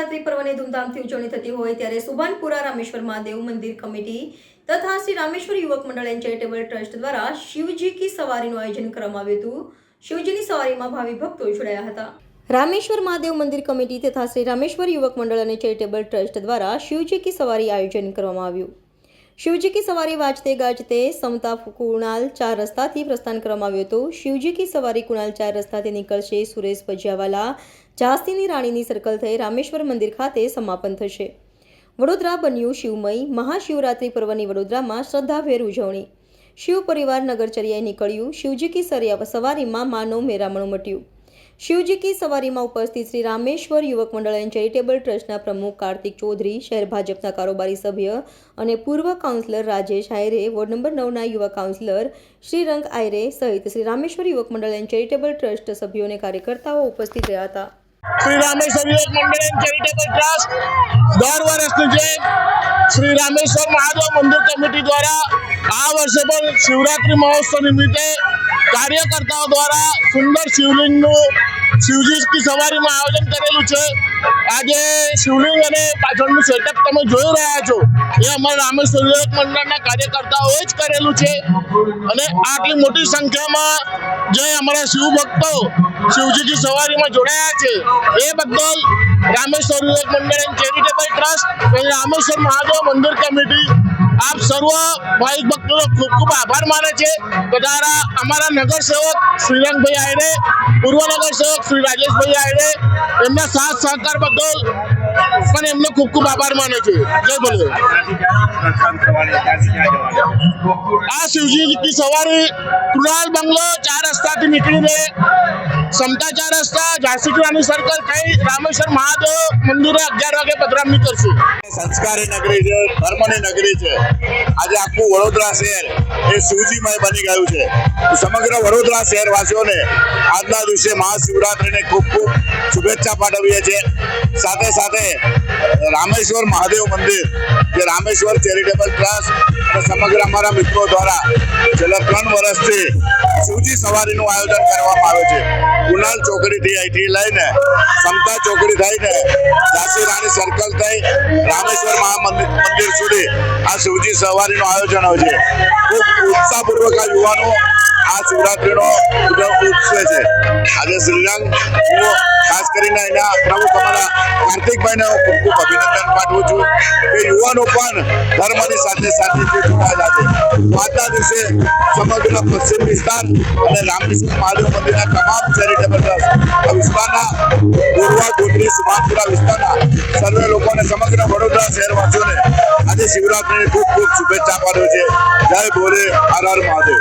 વર્ષની ઉજવણી થતી હોય ત્યારે સુભાનપુરા રામેશ્વર મહાદેવ મંદિર કમિટી તથા શ્રી રામેશ્વર યુવક મંડળ એન્ડ ચેરિટેબલ ટ્રસ્ટ દ્વારા શિવજી કી સવારીનું આયોજન કરવામાં આવ્યું હતું. શિવજીની સવારીમાં ભાવિ ભક્તો જોડાયા હતા. રામેશ્વર મહાદેવ મંદિર કમિટી તથા શ્રી રામેશ્વર યુવક મંડળ અને ચેરિટેબલ ટ્રસ્ટ દ્વારા શિવજી કી સવારી આયોજન કરવામાં આવ્યું. શિવજી કી સવારી વાંચતે ગાજતે સમતા કુણાલ ચાર રસ્તાથી પ્રસ્થાન કરવામાં આવ્યું હતું. શિવજી કી સવારી કુણાલ ચાર રસ્તાથી નીકળશે સુરેશ ભજિયાવાલા. ઝાંસીની રાણીની સર્કલ થઈ રામેશ્વર મંદિર ખાતે સમાપન થશે. વડોદરા બન્યું શિવમય. મહાશિવરાત્રિ પર્વની વડોદરામાં શ્રદ્ધાભેર ઉજવણી. શિવ પરિવાર નગરચર્યાએ નીકળ્યું. શિવજી કી સરિયા, સવારીમાં માનવ મેરામણું ઉમટ્યું શિવજી કી સવારીમાં ઉપસ્થિત શ્રી રામેશ્વર યુવક મંડળ એન્ડ ચેરિટેબલ ટ્રસ્ટના પ્રમુખ કાર્તિક ચૌધરી, શહેર ભાજપના કારોબારી સભ્ય અને પૂર્વ councillor Rajesh Ayre, ward number નવના યુવા કાઉન્સિલર શ્રીરંગ આયરે સહિત શ્રી રામેશ્વર યુવક મંડળ એન્ડ ચેરિટેબલ ટ્રસ્ટ સભ્યો અને કાર્યકર્તાઓ ઉપસ્થિત રહ્યા હતા. શ્રી રામેશ્વર યુવક મંડળ એન્ડ ચેરિટેબલ ટ્રસ્ટ દર વર્ષની જેમ શ્રી રામેશ્વર મહાદેવ મંદિર કમિટી દ્વારા આ વર્ષે પણ શિવરાત્રી મહોત્સવ નિમિત્તે કાર્યકર્તાઓ દ્વારા સુંદર શિવલિંગનું શિવજી સવારીમાં આયોજન કરેલું છે. આજે શિવલિંગ અને પાછળનું સેટઅપ તમે જોઈ રહ્યા છો. એ અમારા રામેશ્વર યુવક મંડળના કાર્યકર્તાઓએ જ કરેલું છે. અને આટલી મોટી સંખ્યામાં જે અમારા શિવ ભક્તો શિવજીની સવારીમાં જોડાયા છે, એ બદલ યુવક મંડળ એન્ડ ચેરિટેબલ ટ્રસ્ટ અને રામેશ્વર મહાદેવ મંદિર કમિટી. આપ સર્વ ભાઈ ભક્તોનો ખૂબ ખૂબ આભાર માને છે. બધા અમારા નગર સેવક શ્રીરંગભાઈ આયરે, પૂર્વ નગરસેવક શ્રી રાજેશભાઈ આયરે, એમના સાથ સહકાર બદલ પણ એમનો ખૂબ ખૂબ આભાર માને છે. જય ભલે. આ શિવજી સવારી કૃણાલ બંગલો ચાર રસ્તાથી નીકળીને સમતા ચાર રસ્તા ઝાંસી સર્કલ થઈ, રામેશ્વર મહાદેવ મંદિરે અગિયાર વાગે પધરામણી કરશું. સંસ્કારી નગરી છે, ધર્મની નગરી છે. આજે આખું વડોદરા શહેર એ શિવજીમય બની ગયું છે. સમગ્ર વડોદરા શહેરવાસીઓને આજના દિવસે મહાશિવરાત્રિને ખૂબ ખૂબ શુભેચ્છા પાઠવીએ છીએ. સાથે સાથે રામેશ્વર મહાદેવ મંદિર, જે રામેશ્વર ચેરિટેબલ ટ્રસ્ટ સમગ્ર અમારા મિત્રો દ્વારા છેલ્લા ત્રણ વર્ષથી શિવજી સવારીનું આયોજન કરવામાં આવે છે. કુનાલ ચોકડીથી અહીંથી લઈને, સમતા ચોકડી થઈને, ઝાંસી રાણી સર્કલ થઈ, રામેશ્વર મહામંદિર, મંદિર સુધી આ શિવજી સવારીનું આયોજન હોય છે. ખૂબ ઉત્સાહપૂર્વક આ યુવાનો આ શિવરાત્રીનો ઉત્સવે છે. આજે શ્રીરંગ ખાસ કરીને એના પ્રમુખ અમારા કાર્તિકભાઈને ખૂબ ખૂબ અભિનંદન પાઠવું છું કે યુવાનો પણ ધર્મની સાથે સાથે દિવસે સમગ્ર પશ્ચિમ વિસ્તાર અને રામેશ્વર મહાદેવ મંદિરના તમામ ચેરિટેબલ વિસ્તારના પૂર્વા ગોત્રી સુભાનપુરા વિસ્તારના સર્વે લોકોને સમગ્ર વડોદરા શહેરવાસીઓને આજે શિવરાત્રીની ખૂબ ખૂબ શુભેચ્છા પાઠવે છે. જય ભોલે, હર હર મહાદેવ.